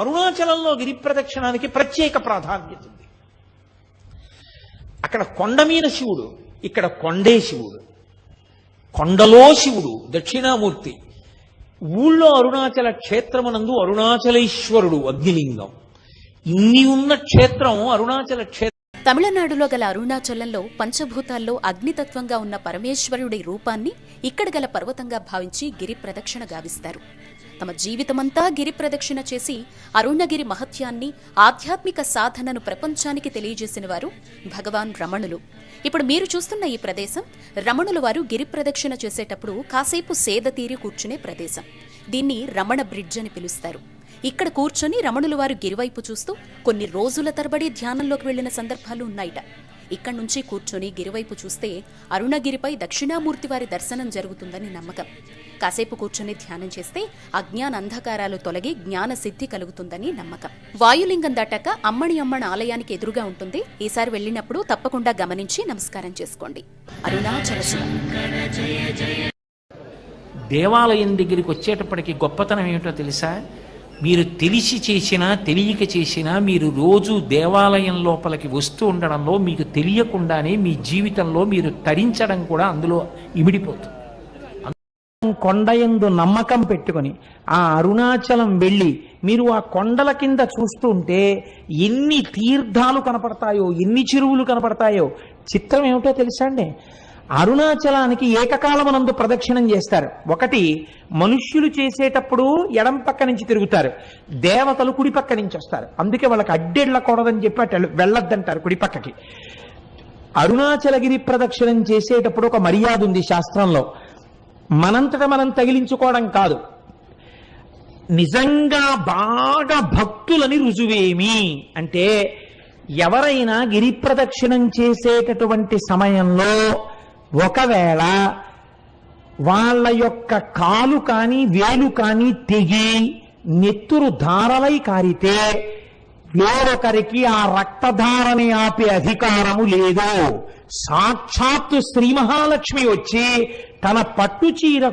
అరుణాచలంలో గిరి ప్రదక్షిణానికి ప్రత్యేక ప్రాధాన్యత ఉంది. అక్కడ కొండ మీద శివుడు ఇక్కడ కొండే శివుడు కొండలో శివుడు దక్షిణామూర్తి. ఊళ్ళో అరుణాచల క్షేత్రమునందు అరుణాచలేశ్వరుడు అగ్నిలింగం. ఇన్ని ఉన్న క్షేత్రం అరుణాచల క్షేత్రం తమిళనాడులో గల అరుణాచలంలో పంచభూతాల్లో అగ్నితత్వంగా ఉన్న పరమేశ్వరుడి రూపాన్ని ఇక్కడ గల పర్వతంగా భావించి గిరి ప్రదక్షిణ గావిస్తారు. తమ జీవితమంతా గిరి ప్రదక్షిణ చేసి అరుణగిరి మహత్యాన్ని ఆధ్యాత్మిక సాధనను ప్రపంచానికి తెలియజేసిన వారు భగవాన్ రమణులు. ఇప్పుడు మీరు చూస్తున్న ఈ ప్రదేశం రమణుల వారు గిరి ప్రదక్షిణ చేసేటప్పుడు కాసేపు సేద తీరి కూర్చునే ప్రదేశం. దీన్ని రమణ బ్రిడ్జ్ అని పిలుస్తారు. ఇక్కడ కూర్చొని రమణుల వారు గిరివైపు చూస్తూ కొన్ని రోజుల తరబడి ధ్యానంలోకి వెళ్ళిన సందర్భాలు ఉన్నాయిట. ఇక్కడి నుంచి కూర్చొని గిరివైపు చూస్తే అరుణగిరిపై దక్షిణామూర్తి వారి దర్శనం జరుగుతుందని నమ్మకం. కాసేపు కూర్చొని ధ్యానం చేస్తే అజ్ఞాన అంధకారాలు తొలగి జ్ఞాన సిద్ధి కలుగుతుందని నమ్మకం. వాయులింగం దాటాక అమ్మణి అమ్మణ ఆలయానికి ఎదురుగా ఉంటుంది. ఈసారి వెళ్ళినప్పుడు తప్పకుండా గమనించి నమస్కారం చేసుకోండి. అరుణాచల దేవాలయం దగ్గరికి వచ్చేటప్పటికి గొప్పతనం ఏమిటో తెలుసా? మీరు తెలిసి చేసినా తెలియక చేసినా మీరు రోజు దేవాలయం లోపలికి వస్తూ ఉండడంలో మీకు తెలియకుండానే మీ జీవితంలో మీరు తరించడం కూడా అందులో ఇమిడిపోతుంది. కొండయందు నమ్మకం పెట్టుకొని ఆ అరుణాచలం వెళ్ళి మీరు ఆ కొండల కింద చూస్తుంటే ఎన్ని తీర్థాలు కనపడతాయో ఎన్ని చెరువులు కనపడతాయో చిత్రం ఏమిటో తెలుసా అండి? అరుణాచలానికి ఏకకాలమనందు ప్రదక్షిణం చేస్తారు. ఒకటి మనుష్యులు చేసేటప్పుడు ఎడం పక్క నుంచి తిరుగుతారు. దేవతలు కుడి పక్క నుంచి వస్తారు. అందుకే వాళ్ళకి అడ్డెళ్ళకూడదని చెప్పి అటు వెళ్ళొద్దంటారు కుడి పక్కకి. అరుణాచలగిరి ప్రదక్షిణం చేసేటప్పుడు ఒక మర్యాద ఉంది శాస్త్రంలో. మనంతట మనం తగిలించుకోవడం కాదు. నిజంగా బాగా భక్తులని రుజువేమి? అంటే ఎవరైనా గిరి ప్రదక్షిణం చేసేటటువంటి సమయంలో ఒకవేళ వాళ్ళ యొక్క కాలు కానీ వేలు కానీ తెగి నెత్తురు ధారలై కారితే వేరొకరికి ఆ రక్తధారని ఆపే అధికారము లేదు. సాక్షాత్తు శ్రీ మహాలక్ష్మి వచ్చి తన పట్టు చీర